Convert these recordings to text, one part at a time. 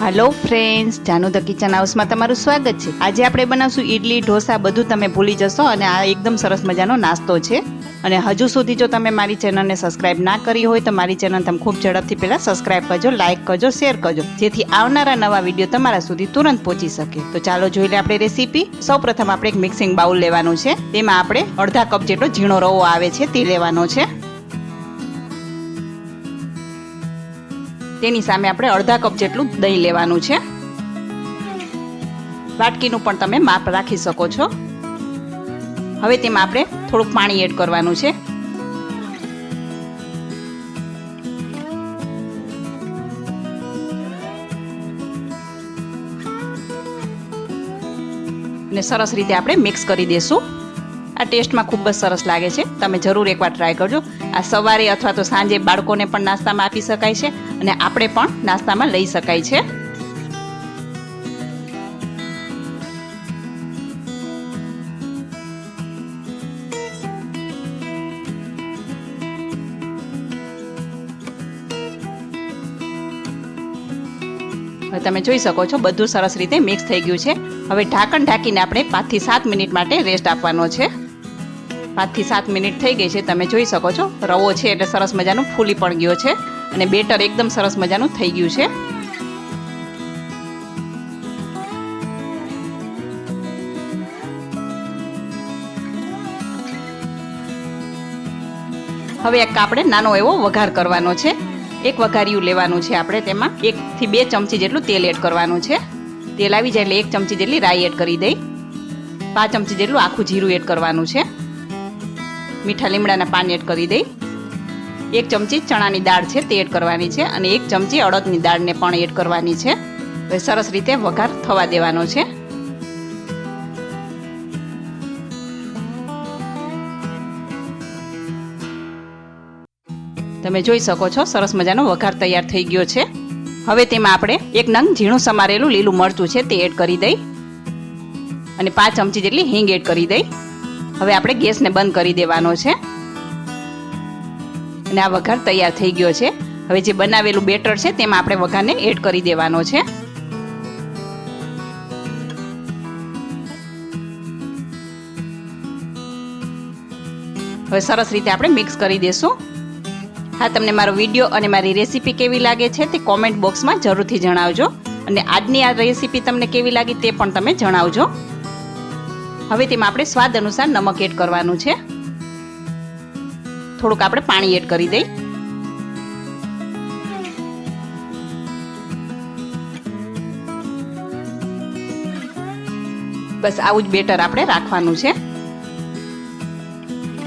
Hello friends Janu the kitchen હાઉસમાં તમારું સ્વાગત છે. આજે આપણે બનાવશું ઈડલી, ઢોસા, બધું તમે ભૂલી જશો અને આ એકદમ સરસ મજાનો નાસ્તો છે. અને હજુ સુધી જો તમે મારી ચેનલને સબસ્ક્રાઇબ ના કરી હોય તો મારી ચેનલ તમે ખૂબ ઝડપથી પહેલાં સબસ્ક્રાઇબ કરજો લાઇક કરજો શેર કરજો, જેથી આવનારા નવા વીડિયો તમારા સુધી તુરંત પહોંચી શકે. તો ચાલો જોઈ લે આપણે રેસીપી સૌ પ્રથમ આપણે એક મિક્સિંગ બાઉલ લેવાનું છે. તેમાં આપણે અડધા કપ જેટલો ઝીણો રવો આવે છે તે લેવાનો છે. તેની સામે આપણે અડધા કપ જેટલું દહીં લેવાનું છે. વાટકીનું પણ તમે માપ રાખી શકો છો. હવે તેમાં આપણે થોડુંક પાણી એડ કરવાનું છે. અને સરસ રીતે આપણે મિક્સ કરી દઈશું આ ટેસ્ટમાં ખૂબ જ સરસ લાગે છે. તમે જરૂર એકવાર ટ્રાય કરજો. આ સવારે અથવા તો સાંજે બાળકોને પણ નાસ્તામાં આપી શકાય છે અને આપણે પણ નાસ્તામાં લઈ શકાય છે. તમે જોઈ શકો છો, બધું સરસ રીતે મિક્સ થઈ ગયું છે. હવે ઢાંકણ ઢાંકીને આપણે પાંચથી સાત મિનિટ માટે રેસ્ટ આપવાનો છે. પાંચથી સાત મિનિટ થઈ ગઈ છે, તમે જોઈ શકો છો. રવો છે એટલે સરસ મજાનું ફૂલી પણ ગયો છે અને બેટર એકદમ સરસ મજાનું થઈ ગયું છે. હવે એક આપણે નાનો એવો વઘાર કરવાનો છે. એક વઘારિયું લેવાનું છે આપણે તેમાં. એકથી બે ચમચી જેટલું તેલ એડ કરવાનું છે. તેલ આવી જાય એટલે એક ચમચી જેટલી રાઈ એડ કરી દઈ. પાંચ ચમચી જેટલું આખું જીરું એડ કરવાનું છે. મીઠા લીમડાના પાન એડ કરી દઈ. એક ચમચી ચણાની દાળ છે, તે એડ કરવાની છે અને એક ચમચી અડદની દાળને પણ એડ કરવાની છે. સરસ રીતે વઘાર થવા દેવાનો છે. તમે જોઈ શકો છો, સરસ મજાનો વઘાર તૈયાર થઈ ગયો છે. હવે તેમાં આપણે એક નંગ ઝીણું સમારેલું લીલું મરચું છે, તે એડ કરી દઈ. અને પાંચ ચમચી જેટલી હિંગ એડ કરી દઈ. હવે આપણે ગેસને બંધ કરી દેવાનો છે. અને આ વઘાર તૈયાર થઈ ગયો છે. હવે જે બનાવેલું બેટર છે તેમાં આપણે વઘારને એડ કરી દેવાનો છે. હવે સરસ રીતે આપણે મિક્સ કરી દેશું. હા, તમને મારો વીડિયો અને મારી રેસીપી કેવી લાગે છે તે કોમેન્ટ બોક્સમાં જરૂરથી જણાવજો. અને આજની આ રેસીપી તમને કેવી લાગી તે પણ તમે જણાવજો. હવે તેમાં આપણે સ્વાદ અનુસાર નમક એડ કરવાનું છે. થોડુંક આપણે પાણી એડ કરી દઈ. બસ આવું જ બેટર આપણે રાખવાનું છે.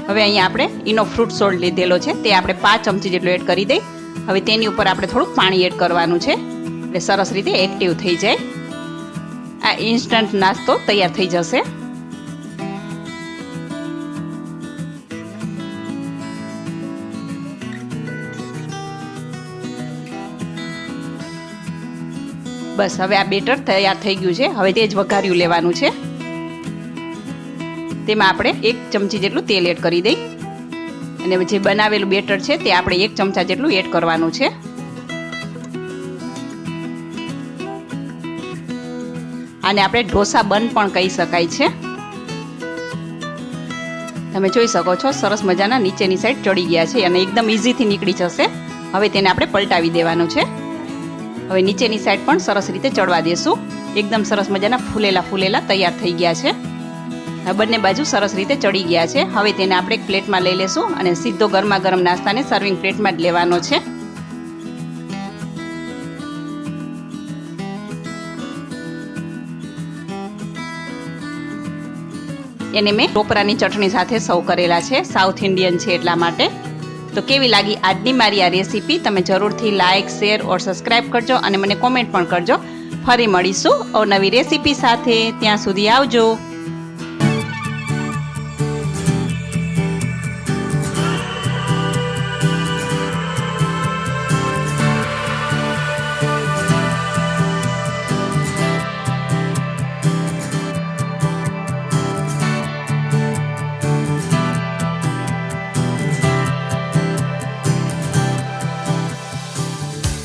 હવે અહીંયા આપણે એનો ફ્રૂટ સોલ્ટ લીધેલો છે, તે આપણે પાંચ ચમચી જેટલું એડ કરી દઈ. હવે તેની ઉપર આપણે થોડુંક પાણી એડ કરવાનું છે, એટલે સરસ રીતે એક્ટિવ થઈ જાય. આ ઇન્સ્ટન્ટ નાસ્તો તૈયાર થઈ જશે. બસ, હવે આ બેટર તૈયાર થઈ ગયું છે. હવે તે જ વઘાર્યું લેવાનું છે. તેમાં આપણે એક ચમચી જેટલું તેલ એડ કરી દઈ. અને જે બનાવેલું બેટર છે તે આપણે એક ચમચા જેટલું એડ કરવાનું છે. આને આપણે ઢોસા બન પણ કહી શકાય છે. તમે જોઈ શકો છો, સરસ મજાના નીચેની સાઈડ ચડી ગયા છે અને એકદમ ઇઝીથી નીકળી જશે. હવે તેને આપણે પલટાવી દેવાનું છે. હવે નીચેની સાઈડ પણ સરસ રીતે ચડવા દેશું. એકદમ સરસ મજાના ફૂલેલા ફૂલેલા તૈયાર થઈ ગયા છે. બંને બાજુ સરસ રીતે ચડી ગયા છે. હવે તેને આપણે એક પ્લેટમાં લઈ લેશું અને સીધો ગરમા ગરમ નાસ્તાને સર્વિંગ પ્લેટમાં જ લેવાનો છે. એને મેં ટોપરાની ચટણી સાથે સર્વ કરેલા છે. સાઉથ ઇન્ડિયન છે એટલા માટે. તો કેવી લાગી આજની મારી આ રેસીપી તમે જરૂરથી લાઇક શેર ઓર સબસ્ક્રાઇબ કરજો અને મને કોમેન્ટ પણ કરજો. ફરી મળીશું નવી રેસીપી સાથે. ત્યાં સુધી આવજો.